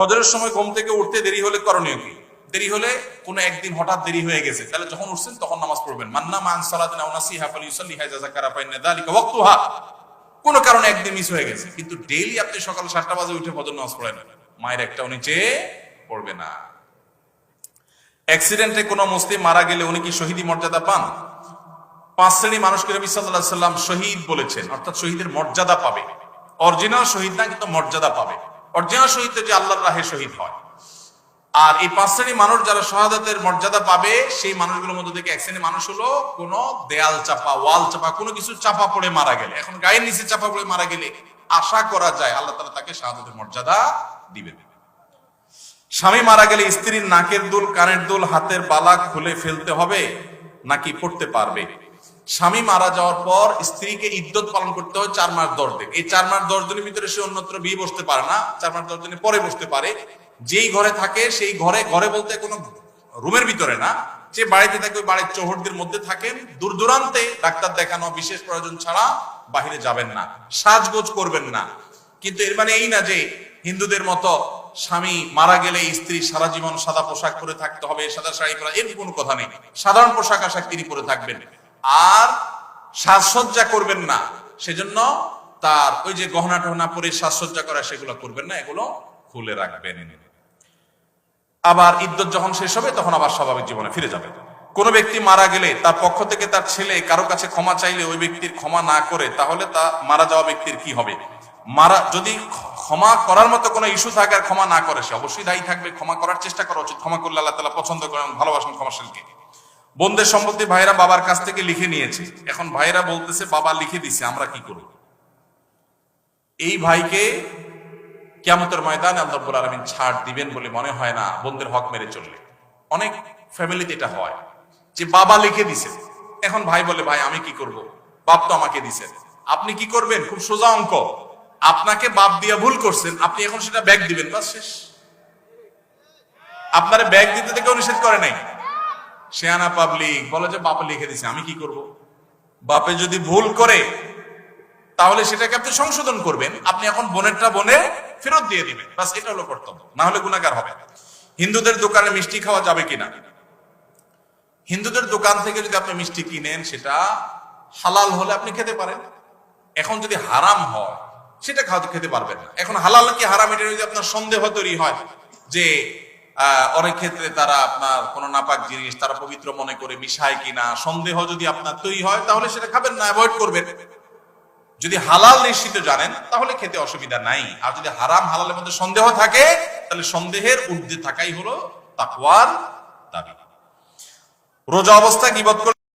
ফজরের সময় ঘুম থেকে উঠতে দেরি হলে করণীয় কি? দেরি হলে কোনো একদিন হঠাৎ দেরি হয়ে গেছে, তাহলে যখন উঠছেন তখন নামাজ পড়বেন। মান্না মান সালাদিন আউনাসিহা ফালিউসাল্লিহা জাযাকারা ফাইন্না যালিকা ওয়াক্তুহা। কোন কারণে একদিন মিস হয়ে গেছে, কিন্তু ডেইলি আপনি সকাল সাতটা বাজে উঠে ফজর নামাজ পড়েন। মায়ের একটাও নিচে পড়বে না। অ্যাক্সিডেন্টে কোনো মুসলিম মারা গেলে উনি কি শহীদি মর্যাদা পান? পাঁচ শ্রেণি মানুষকে নবী সাল্লাল্লাহু সাল্লাম শহীদ বলেছেন, অর্থাৎ শহীদের মর্যাদা পাবে। অরিজিনাল শহীদ না, কিন্তু মর্যাদা পাবে। অরিজিনাল শহীদ যে আল্লাহর রাহে শহীদ হয়। আর এই পাঁচ শ্রেণি মানুষ যারা শাহাদাতের মর্যাদা পাবে, সেই মানুষগুলোর মধ্যে থেকে এক শ্রেণি মানুষ হলো কোন দেয়াল চাপা, ওয়াল চাপা, কোনো কিছু চাপা পড়ে মারা গেলে। এখন গায়ের নিচে চাপা পড়ে মারা গেলে আশা করা যায় আল্লাহ তালা তাকে শাহাদাতের মর্যাদা দিবে স্বামী মারা গেলে স্ত্রীর নাকের দুল, কানের দুল, হাতের বালা খুলে ফেলতে হবে নাকি পড়তে পারবে? স্বামী মারা যাওয়ার পর স্ত্রীকে ইদ্যত পালন করতে হয় চার মাস দশ দিন। এই চার মাস দশ দিনের ভিতরে সে অন্যত্র বিয়ে বসতে পারে না, চার মাস দশ দিনের পরে বসতে পারে। যেই ঘরে থাকে, সেই ঘরে ঘরে বলতে কোনো রুমের ভিতরে না, যে বাড়িতে থাকে ওই বাড়ির চৌহদ্দির মধ্যে থাকেন। দূর দূরান্তে ডাক্তার দেখানো বিশেষ প্রয়োজন ছাড়া বাহিরে যাবেন না, সাজগোজ করবেন না। কিন্তু এর মানে এই না যে হিন্দুদের মতো স্বামী মারা গেলে স্ত্রী সারা জীবন সাদা পোশাক পরে থাকতে হবে, সাদা শাড়ি পরা, এর কোনো কথা নেই। সাধারণ পোশাক আশাক তিনি পরে থাকবেন। আর সাজসজ্জা করবেন না। সেজন্য তার ওই যে গহনা টহনা পরে সাজসজ্জা করা সেগুলো করবেন না, এগুলো খুলে রাখবেন। আবার ইদ্যত যখন শেষ হবে, তখন আবার স্বাভাবিক জীবনে ফিরে যাবে। কোন ব্যক্তি মারা গেলে, তার পক্ষ থেকে তার ছেলে কারও কাছে ক্ষমা চাইলে ওই ব্যক্তির ক্ষমা না করে, তাহলে তা মারা যাওয়া ব্যক্তির কি হবে? মারা, যদি ক্ষমা করার মতো কোনো ইস্যু থাকে আর ক্ষমা না করে, সে অবশ্যই দায়ী থাকবে। ক্ষমা করার চেষ্টা করা উচিত। ক্ষমা করলে আল্লাহ তালা পছন্দ করেন, ভালোবাসেন ক্ষমাশীলকে। বোনদের সম্পত্তি ভাইরা বাবার কাছ থেকে লিখে নিয়েছে। এখন ভাইরা বলতেছে, বাবা লিখে দিছে, আমরা কি করব এই ভাইকে কিয়ামতের ময়দান আল্লাহ রাব্বুল আলামিন ছাড় দিবেন বলে মনে হয় না বোনদের হক মেরে চললে। অনেক ফ্যামিলিতে এটা হয়, যে বাবা লিখে দিছে। এখন ভাই বলে, ভাই, আমি কি করব? বাপ তো আমাকে দিছে। আপনি কি করবেন? খুব সোজা অঙ্ক। আপনাকে বাপ দিয়া ভুল করছেন, আপনি এখন সেটা ব্যাগ দিবেন, বাস শেষ। আপনার ব্যাগ দিতে কেউ নিষেধ করে নাই। শেয়ানা পাবলিক বলে যে বাপে লিখে দিছে, আমি কি করব? বাপে যদি ভুল করে, তাহলে সেটাকে আপনি সংশোধন করবেন। আপনি এখন বোনেরটা বনে ফেরত দিয়ে দিবেন। বাস এটা হলো কর্তব্য। না হলে গুণাগার হবে হিন্দুদের দোকানে মিষ্টি খাওয়া যাবে কিনা? হিন্দুদের দোকান থেকে যদি আপনি মিষ্টি কিনেন, সেটা হালাল হলে আপনি খেতে পারেন। এখন যদি হারাম হয়, সেটা খাওয়াতে খেতে পারবেন না। এখন হালাল কি হারাম, এটা যদি আপনার সন্দেহ তৈরি হয় যে অনেক ক্ষেত্রে তারা আপনার কোন নাপাক জিনিস তারা পবিত্র মনে করে মিশায় কিনা, সন্দেহ যদি আপনার তৈরি হয়, তাহলে সেটা খাবেন না অ্যাভয়েড করবেন। যদি হালাল নিশ্চিত জানেন, তাহলে খেতে অসুবিধা নাই। আর যদি হারাম, হালালের মধ্যে সন্দেহ থাকে, তাহলে সন্দেহের ঊর্ধ্বে থাকাই হলো তাকওয়ার দাবি। রোজা অবস্থা গিবত